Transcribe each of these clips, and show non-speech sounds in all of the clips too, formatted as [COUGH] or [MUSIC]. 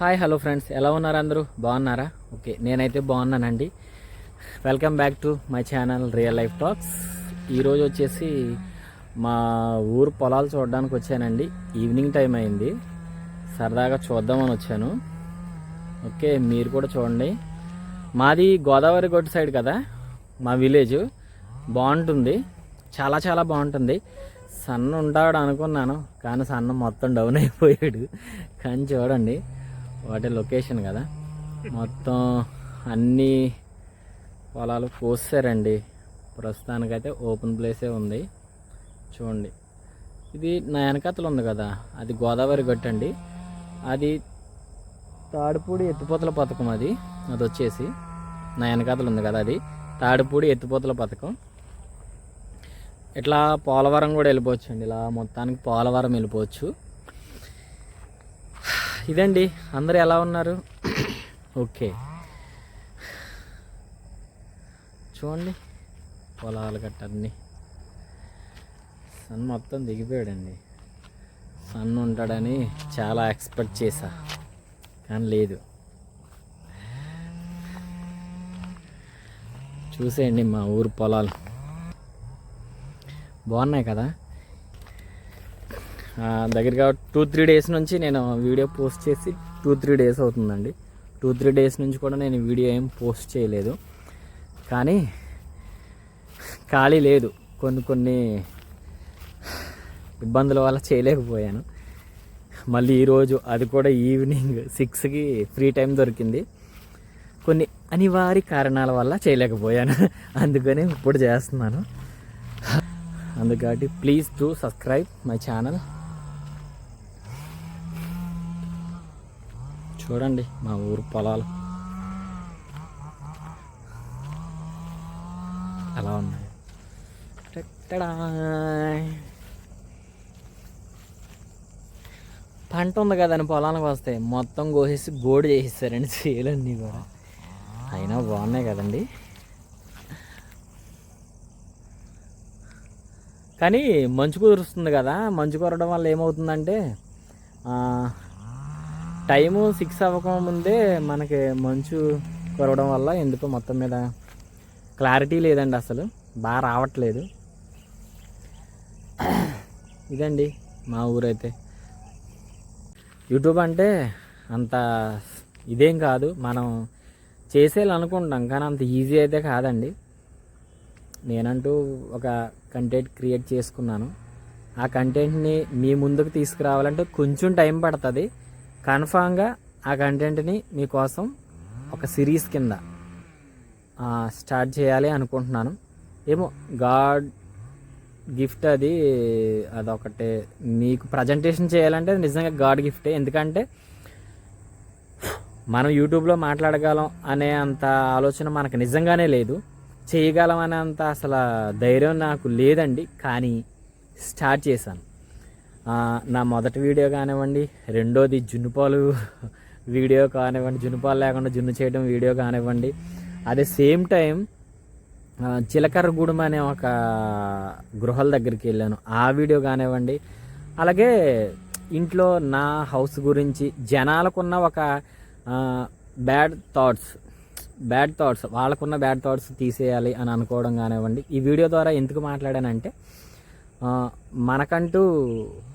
Hi hello friends ఎలా ఉన్నారు అందరూ? బాగున్నారా? ఓకే నేనైతే బాగున్నానండి. Welcome back to my channel real life talks ఈరోజు వచ్చేసి మా ఊరు పొలాలు చూడడానికి వచ్చానండి. ఈవినింగ్ టైం అయింది. సరదాగా చూద్దామని వచ్చాను. ఓకే మీరు కూడా చూడండి. మాది గోదావరి గొట్టు సైడ్ కదా మా విలేజ్ బాగుంటుంది. చాలా చాలా బాగుంటుంది. సన్న ఉంటాడు అనుకున్నాను కానీ సన్న మొత్తం డౌన్ అయిపోయాడు. కానీ చూడండి. వాటి లొకేషన్ కదా. మొత్తం అన్ని పొలాలు కోసారండి. ప్రస్తుతానికైతే ఓపెన్ ప్లేసే ఉంది. చూడండి. ఇది నా వెనకతలు ఉంది కదా. అది గోదావరి గట్టండి అది తాడుపూడి ఎత్తిపోతల పథకం అది. అది వచ్చేసి నా వెనకాతలు ఉంది కదా అది. తాడుపూడి ఎత్తిపోతల పథకం. ఇట్లా పోలవరం కూడా వెళ్ళిపోవచ్చు అండి ఇలా మొత్తానికి పోలవరం వెళ్ళిపోవచ్చు. ఇదండి. అందరు ఎలా ఉన్నారు? ఓకే. చూడండి. పొలాలు గట్టన్ని సన్ మొత్తం దిగిపోయాడండి. సన్ ఉంటాడని చాలా ఎక్స్పెక్ట్ చేశా. కానీ లేదు. చూసేయండి మా ఊరు పొలాలు. బాగున్నాయి కదా? దగ్గరగా టూ త్రీ డేస్ నుంచి నేను వీడియో పోస్ట్ చేసి టూ త్రీ డేస్ అవుతుందండి. టూ త్రీ డేస్ నుంచి కూడా నేను వీడియో ఏం పోస్ట్ చేయలేదు. కానీ ఖాళీ లేదు. కొన్ని కొన్ని ఇబ్బందుల వల్ల చేయలేకపోయాను. మళ్ళీ ఈరోజు అది కూడా ఈవినింగ్ సిక్స్కి ఫ్రీ టైం దొరికింది. కొన్ని అనివార్య కారణాల వల్ల చేయలేకపోయాను. [LAUGHS] అందుకని ఇప్పుడు చేస్తున్నాను. అందుకని please to subscribe my channel చూడండి మా ఊరు పొలాలు. ఎలా ఉన్నాయి? పంట ఉంది కదని పొలానికి వస్తే మొత్తం కోసేసి గోడు చేసేసారండి చేయాలన్నీ కూడా. అయినా బాగున్నాయి కదండి. కానీ మంచు కురుస్తుంది కదా మంచు కురడం వల్ల ఏమవుతుందంటే టైము సిక్స్ అవ్వకముందే మనకి మంచు కురవడం వల్ల ఎందుకో మొత్తం మీద క్లారిటీ లేదండి అసలు. బాగా రావట్లేదు. ఇదండి మా ఊరైతే. యూట్యూబ్ అంటే అంత ఇదేం కాదు. మనం చేసేయాలనుకుంటాం కానీ అంత ఈజీ అయితే కాదండి. నేనంటూ ఒక కంటెంట్ క్రియేట్ చేసుకున్నాను. ఆ కంటెంట్ని మీ ముందుకు తీసుకురావాలంటే కొంచెం టైం పడుతుంది. కన్ఫామ్గా ఆ కంటెంట్ని మీకోసం ఒక సిరీస్ కింద స్టార్ట్ చేయాలి అనుకుంటున్నాను. ఏమో గాడ్ గిఫ్ట్ అది అదొకటే. మీకు ప్రజెంటేషన్ చేయాలంటే అది నిజంగా గాడ్ గిఫ్టే. ఎందుకంటే మనం యూట్యూబ్లో మాట్లాడగలం అనే అంత ఆలోచన మనకు నిజంగానే లేదు. చేయగలం అనే అంత అసలు ధైర్యం నాకు లేదండి. కానీ స్టార్ట్ చేశాను. నా మొదటి వీడియో కానివ్వండి రెండోది జున్నుపాలు వీడియో కానివ్వండి జున్నుపాలు లేకుండా జున్ను చేయడం వీడియో కానివ్వండి. అదే సేమ్ టైం చిలకర్రగూడెం అనే ఒక గృహాల దగ్గరికి వెళ్ళాను. ఆ వీడియో కానివ్వండి అలాగే ఇంట్లో నా హౌస్ గురించి జనాలకున్న ఒక బ్యాడ్ థాట్స్ బ్యాడ్ థాట్స్ వాళ్ళకున్న బ్యాడ్ థాట్స్ తీసేయాలి అని అనుకోవడం కానివ్వండి. ఈ వీడియో ద్వారా ఎందుకు మాట్లాడానంటే మనకంటూ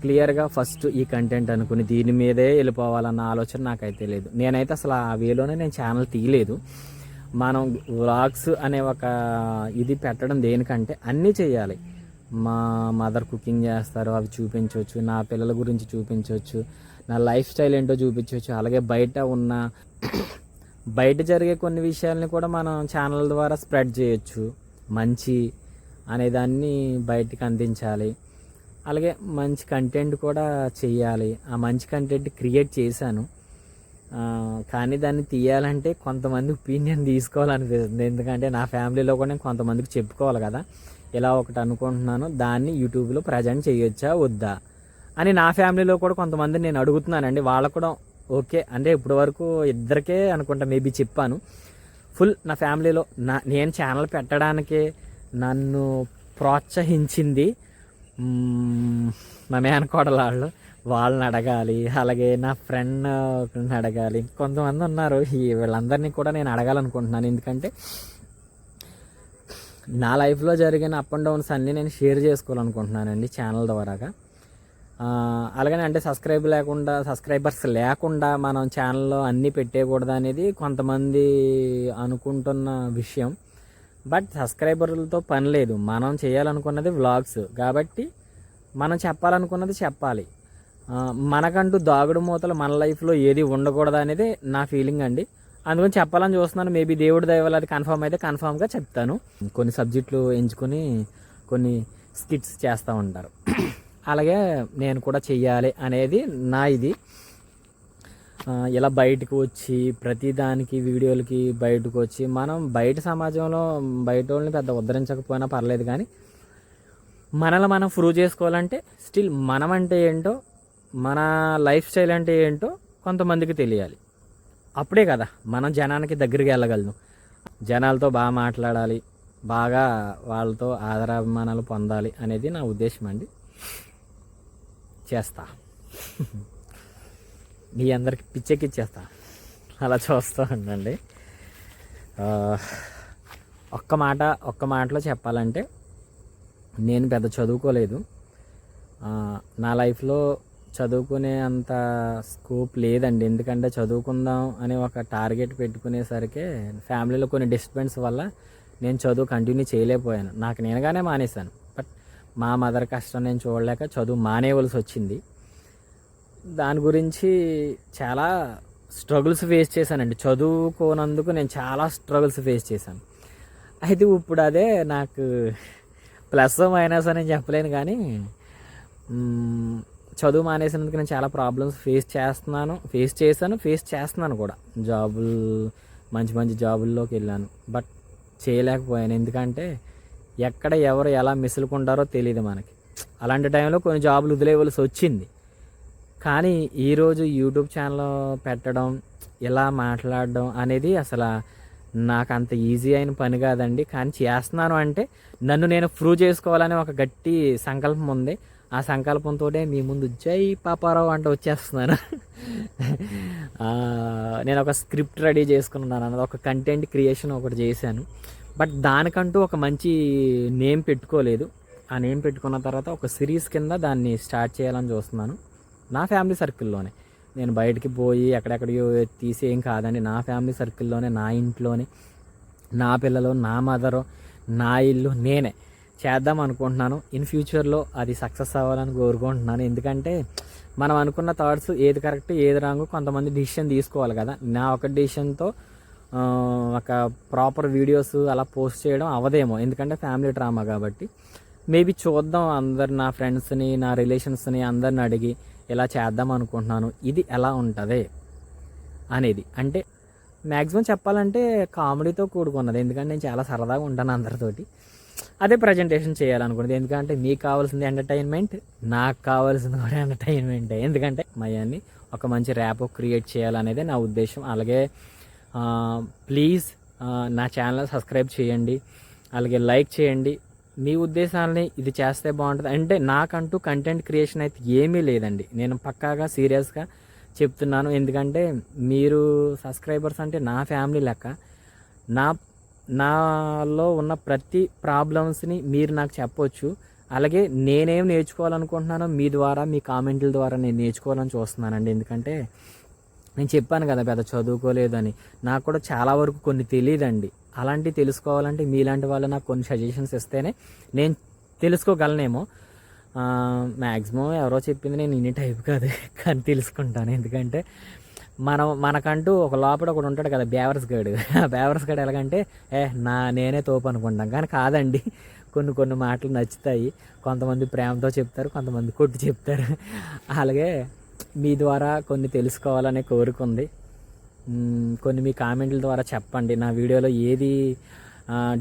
క్లియర్గా ఫస్ట్ ఈ కంటెంట్ అనుకుని దీని మీదే వెళ్ళిపోవాలన్న ఆలోచన నాకైతే లేదు. నేనైతే అసలు ఆ వేలోనే నేను ఛానల్ తీయలేదు. మనం వ్లాగ్స్ అనే ఒక ఇది పెట్టడం దేనికంటే అన్నీ చేయాలి. మా మదర్ కుకింగ్ చేస్తారు అవి చూపించవచ్చు నా పిల్లల గురించి చూపించవచ్చు నా లైఫ్ స్టైల్ ఏంటో చూపించవచ్చు. అలాగే బయట ఉన్న బయట జరిగే కొన్ని విషయాల్ని కూడా మనం ఛానల్ ద్వారా స్ప్రెడ్ చేయొచ్చు. మంచి అనేదాన్ని బయటికి అందించాలి. అలాగే మంచి కంటెంట్ కూడా చేయాలి. ఆ మంచి కంటెంట్ క్రియేట్ చేశాను. కానీ దాన్ని తీయాలంటే కొంతమంది ఒపీనియన్ తీసుకోవాలనిపిస్తుంది. ఎందుకంటే నా ఫ్యామిలీలో కూడా నేను కొంతమందికి చెప్పుకోవాలి కదా. ఇలా ఒకటి అనుకుంటున్నాను దాన్ని యూట్యూబ్లో ప్రజెంట్ చేయొచ్చా వద్దా? అని నా ఫ్యామిలీలో కూడా కొంతమంది నేను అడుగుతున్నానండి. వాళ్ళకు కూడా ఓకే. అంటే ఇప్పటి వరకు ఇద్దరికే అనుకుంటా మేబీ చెప్పాను. ఫుల్ నా ఫ్యామిలీలో నా నేను ఛానల్ పెట్టడానికే నన్ను ప్రోత్సహించింది మా మేనకోడల వాళ్ళు వాళ్ళని అడగాలి అలాగే నా ఫ్రెండ్ అడగాలి. కొంతమంది ఉన్నారు ఈ వీళ్ళందరినీ కూడా నేను అడగాలనుకుంటున్నాను. ఎందుకంటే నా లైఫ్లో జరిగిన అప్ అండ్ డౌన్స్ అన్నీ నేను షేర్ చేసుకోవాలనుకుంటున్నానండి ఛానల్ ద్వారాగా. అలాగే అంటే సబ్స్క్రైబ్ లేకుండా సబ్స్క్రైబర్స్ లేకుండా మనం ఛానల్లో అన్నీ పెట్టేయకూడదు అనేది కొంతమంది అనుకుంటున్న విషయం. బట్ సబ్స్క్రైబర్లతో పని లేదు. మనం చేయాలనుకున్నది వ్లాగ్స్. కాబట్టి మనం చెప్పాలనుకున్నది చెప్పాలి. మనకంటూ దాగుడు మూతలు మన లైఫ్లో ఏది ఉండకూడదు అనేది నా ఫీలింగ్ అండి. అందుకని చెప్పాలని చూస్తున్నాను. మేబీ దేవుడి దయవల్ల అది కన్ఫర్మ్ అయితే కన్ఫామ్గా చెప్తాను. కొన్ని సబ్జెక్టులు ఎంచుకొని కొన్ని స్కిట్స్ చేస్తూ ఉంటారు. [CLEARS THROAT] అలాగే నేను కూడా చెయ్యాలి అనేది నా ఇది. ఇలా బయటకు వచ్చి ప్రతిదానికి వీడియోలకి బయటకు వచ్చి మనం బయట సమాజంలో బయట వాళ్ళని పెద్ద ఉద్ధరించకపోయినా పర్లేదు కానీ మనల్ని మనం ప్రూవ్ చేసుకోవాలంటే స్టిల్ మనం అంటే ఏంటో మన లైఫ్ స్టైల్ అంటే ఏంటో కొంతమందికి తెలియాలి. అప్పుడే కదా మనం జనానికి దగ్గరికి వెళ్ళగలను. జనాలతో బాగా మాట్లాడాలి బాగా వాళ్ళతో ఆదరాభిమానాలు పొందాలి అనేది నా ఉద్దేశం అండి. చేస్తా. [LAUGHS] మీ అందరికి పిచ్చెక్కిచ్చేస్తా. అలా చూస్తూ ఉండండి. ఒక్క మాట ఒక్క మాటలో చెప్పాలంటే నేను పెద్ద చదువుకోలేదు. నా లైఫ్లో చదువుకునే అంత స్కోప్ లేదండి. ఎందుకంటే చదువుకుందాం అని ఒక టార్గెట్ పెట్టుకునేసరికి ఫ్యామిలీలో కొన్ని డిస్టర్బెన్స్ వల్ల నేను చదువు కంటిన్యూ చేయలేకపోయాను. నాకు నేనుగానే మానేశాను. బట్ మా మదర్ కష్టం నేను చూడలేక చదువు మానేయవలసి వచ్చింది. దాని గురించి చాలా స్ట్రగుల్స్ ఫేస్ చేశానండి. చదువుకోనందుకు నేను చాలా స్ట్రగుల్స్ ఫేస్ చేశాను. అయితే ఇప్పుడు అదే నాకు ప్లస్ మైనస్ అని చెప్పలేను కానీ చదువు మానేసినందుకు నేను చాలా ప్రాబ్లమ్స్ ఫేస్ చేస్తున్నాను ఫేస్ చేశాను ఫేస్ చేస్తున్నాను కూడా. జాబులు మంచి మంచి జాబుల్లోకి వెళ్ళాను. బట్ చేయలేకపోయాను. ఎందుకంటే ఎక్కడ ఎవరు ఎలా మిసులుకుంటారో తెలియదు మనకి. అలాంటి టైంలో కొన్ని జాబులు వదిలేయవలసి వచ్చింది. కానీ ఈరోజు యూట్యూబ్ ఛానల్ పెట్టడం ఇలా మాట్లాడడం అనేది అసలు నాకు అంత ఈజీ అయిన పని కాదండి. కానీ చేస్తున్నాను అంటే నన్ను నేను ప్రూవ్ చేసుకోవాలని ఒక గట్టి సంకల్పం ఉంది. ఆ సంకల్పంతో మీ ముందు జై పాపారావు అంటే వచ్చేస్తున్నాను. నేను ఒక స్క్రిప్ట్ రెడీ చేసుకున్నాను అన్నది. ఒక కంటెంట్ క్రియేషన్ ఒకటి చేశాను. బట్ దానికంటూ ఒక మంచి నేమ్ పెట్టుకోలేదు. ఆ నేమ్ పెట్టుకున్న తర్వాత ఒక సిరీస్ కింద దాన్ని స్టార్ట్ చేయాలని చూస్తున్నాను. నా ఫ్యామిలీ సర్కిల్లోనే. నేను బయటికి పోయి ఎక్కడెక్కడియో తీసి ఏం కాదండి నా ఫ్యామిలీ సర్కిల్లోనే నా ఇంట్లోనే నా పిల్లలు నా మదరు నా ఇల్లు నేనే. చేద్దాం అనుకుంటున్నాను. ఇన్ ఫ్యూచర్లో అది సక్సెస్ అవ్వాలని కోరుకుంటున్నాను. ఎందుకంటే మనం అనుకున్న థాట్స్ ఏది కరెక్ట్ ఏది రాంగ్ కొంతమంది డిసిషన్ తీసుకోవాలి కదా. నా ఒక డిసిషన్తో ఒక ప్రాపర్ వీడియోస్ అలా పోస్ట్ చేయడం అవదేమో. ఎందుకంటే ఫ్యామిలీ డ్రామా కాబట్టి. మేబీ చూద్దాం అందరు నా ఫ్రెండ్స్ని నా రిలేషన్స్ని అందరిని అడిగి ఇలా చేద్దాం అనుకుంటున్నాను ఇది ఎలా ఉంటుంది? అనేది. అంటే మ్యాక్సిమం చెప్పాలంటే కామెడీతో కూడుకున్నది. ఎందుకంటే నేను చాలా సరదాగా ఉంటాను అందరితోటి. అదే ప్రజెంటేషన్ చేయాలనుకున్నది. ఎందుకంటే మీకు కావాల్సింది ఎంటర్టైన్మెంట్ నాకు కావాల్సింది కూడా ఎంటర్టైన్మెంటే. ఎందుకంటే మయాన్ని ఒక మంచి ర్యాప్ క్రియేట్ చేయాలనేదే నా ఉద్దేశం. అలాగే ప్లీజ్ నా ఛానల్ సబ్స్క్రైబ్ చేయండి. అలాగే లైక్ చేయండి. మీ ఉద్దేశాలని ఇది చేస్తే బాగుంటుంది. అంటే నాకంటూ కంటెంట్ క్రియేషన్ అయితే ఏమీ లేదండి. నేను పక్కాగా సీరియస్గా చెప్తున్నాను. ఎందుకంటే మీరు సబ్స్క్రైబర్స్ అంటే నా ఫ్యామిలీ లెక్క నా నాలో ఉన్న ప్రతి ప్రాబ్లమ్స్ని మీరు నాకు చెప్పొచ్చు. అలాగే నేనేం నేర్చుకోవాలనుకుంటున్నానో మీ ద్వారా మీ కామెంట్ల ద్వారా నేను నేర్చుకోవాలని చూస్తున్నానండి. ఎందుకంటే నేను చెప్పాను కదా పెద్ద చదువుకోలేదని నాకు కూడా చాలా వరకు కొన్ని తెలియదండి. అలాంటివి తెలుసుకోవాలంటే మీలాంటి వాళ్ళు నాకు కొన్ని సజెషన్స్ ఇస్తేనే నేను తెలుసుకోగలనేమో. మ్యాక్సిమం ఎవరో చెప్పింది నేను ఇన్ని టైప్ కాదు కానీ తెలుసుకుంటాను. ఎందుకంటే మనం మనకంటూ ఒక లోపల ఒకడు ఉంటాడు కదా బేవర్స్ గడు. ఆ బేవర్స్ గడు ఎలాగంటే ఏ నా నేనే తోపు అనుకుంటాం. కానీ కాదండి. కొన్ని కొన్ని మాటలు నచ్చుతాయి. కొంతమంది ప్రేమతో చెప్తారు కొంతమంది కొట్టి చెప్తారు. అలాగే మీ ద్వారా కొన్ని తెలుసుకోవాలనే కోరుకుంది కొన్ని మీ కామెంట్ల ద్వారా చెప్పండి. నా వీడియోలో ఏది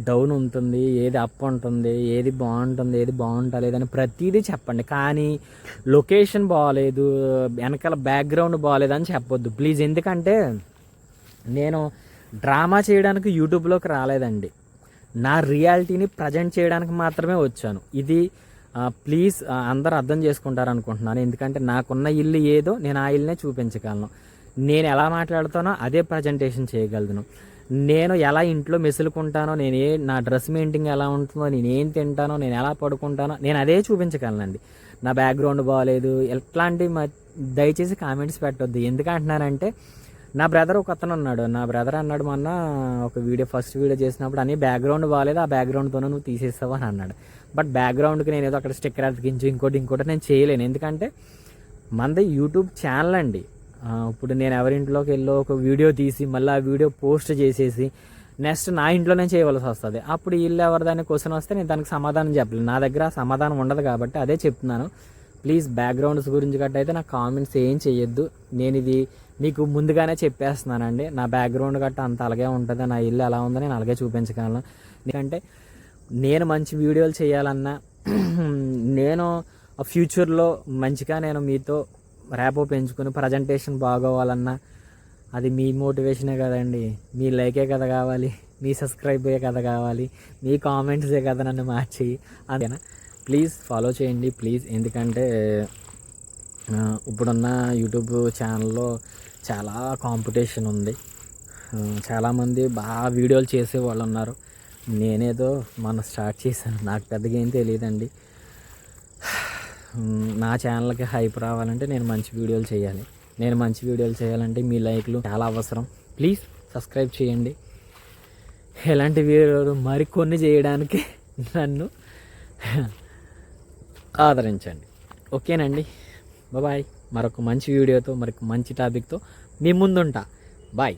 డౌన్ ఉంటుంది ఏది అప్ ఉంటుంది ఏది బాగుంటుంది ఏది బాగుంటలేదు అని ప్రతిదీ చెప్పండి. కానీ లొకేషన్ బాగాలేదు వెనకాల బ్యాక్గ్రౌండ్ బాగాలేదు అని చెప్పొద్దు. ప్లీజ్ ఎందుకంటే నేను డ్రామా చేయడానికి యూట్యూబ్లోకి రాలేదండి. నా రియాలిటీని ప్రజెంట్ చేయడానికి మాత్రమే వచ్చాను. ఇది ప్లీజ్ అందరూ అర్థం చేసుకుంటారు అనుకుంటున్నాను ఎందుకంటే నాకున్న ఇల్లు ఏదో నేను ఆ ఇల్లునే చూపించగలను. నేను ఎలా మాట్లాడుతానో అదే ప్రజెంటేషన్ చేయగలను. నేను ఎలా ఇంట్లో మెసులుకుంటానో నేను ఏ నా డ్రెస్ మెయింటింగ్ ఎలా ఉంటుందో నేను ఏం తింటానో నేను ఎలా పడుకుంటానో నేను అదే చూపించగలనండి. నా బ్యాక్గ్రౌండ్ బాగాలేదు ఎట్లాంటి మ- దయచేసి కామెంట్స్ పెట్టొద్దు. ఎందుకంటున్నానంటే నా బ్రదర్ ఒక అతను ఉన్నాడు. నా బ్రదర్ అన్నాడు మొన్న ఒక వీడియో ఫస్ట్ వీడియో చేసినప్పుడు అని బ్యాక్గ్రౌండ్ బాగాలేదు ఆ బ్యాక్గ్రౌండ్తోనే నువ్వు తీసేస్తావు అని అన్నాడు. బట్ బ్యాక్గ్రౌండ్కి నేను ఏదో అక్కడ స్టిక్కర్ అతికించి ఇంకోటి ఇంకోటి నేను చేయలేను. ఎందుకంటే మనది యూట్యూబ్ ఛానల్ అండి. ఇప్పుడు నేను ఎవరింట్లోకి వెళ్ళో ఒక వీడియో తీసి మళ్ళీ ఆ వీడియో పోస్ట్ చేసేసి నెక్స్ట్ నా ఇంట్లోనే చేయవలసి వస్తుంది. అప్పుడు ఇల్లు ఎవరిదాన్ని క్వశ్చన్ వస్తే నేను దానికి సమాధానం చెప్పలేను. నా దగ్గర సమాధానం ఉండదు కాబట్టి అదే చెప్తున్నాను. ప్లీజ్ బ్యాక్గ్రౌండ్స్ గురించి గట్ట అయితే నా కామెంట్స్ ఏం చేయొద్దు నేను ఇది మీకు ముందుగానే చెప్పేస్తున్నానండి. నా బ్యాక్గ్రౌండ్ గట్ట అంత అలాగే ఉంటుంది. నా ఇల్లు ఎలా ఉందో నేను అలాగే చూపించగలను. ఎందుకంటే నేను మంచి వీడియోలు చేయాలన్నా [CLEARS THROAT] నేను ఫ్యూచర్లో మంచిగా నేను మీతో ర్యాపో పెంచుకుని ప్రజెంటేషన్ బాగోవాలన్నా అది మీ మోటివేషనే కదండి. మీ లైకే కదా కావాలి మీ సబ్స్క్రైబే కదా కావాలి మీ కామెంట్సే కదా నన్ను మార్చి. అంతేనా? ప్లీజ్ ఫాలో చేయండి ప్లీజ్. ఎందుకంటే ఇప్పుడున్న యూట్యూబ్ ఛానల్లో చాలా కాంపిటీషన్ ఉంది. చాలామంది బాగా వీడియోలు చేసే వాళ్ళు ఉన్నారు నేనేదో మన స్టార్ట్ చేశాను. నాకు పెద్దగా ఏం తెలియదండి. నా ఛానల్కి హైప్ రావాలంటే నేను మంచి వీడియోలు చేయాలి. నేను మంచి వీడియోలు చేయాలంటే మీ లైక్లు చాలా అవసరం. ప్లీజ్ సబ్స్క్రైబ్ చేయండి. ఎలాంటి వీడియోలు మరికొన్ని చేయడానికి నన్ను ఆదరించండి. ఓకేనండి? బాయ్ మరొక మంచి వీడియోతో మరొక మంచి టాపిక్తో మీ ముందుంటా. బాయ్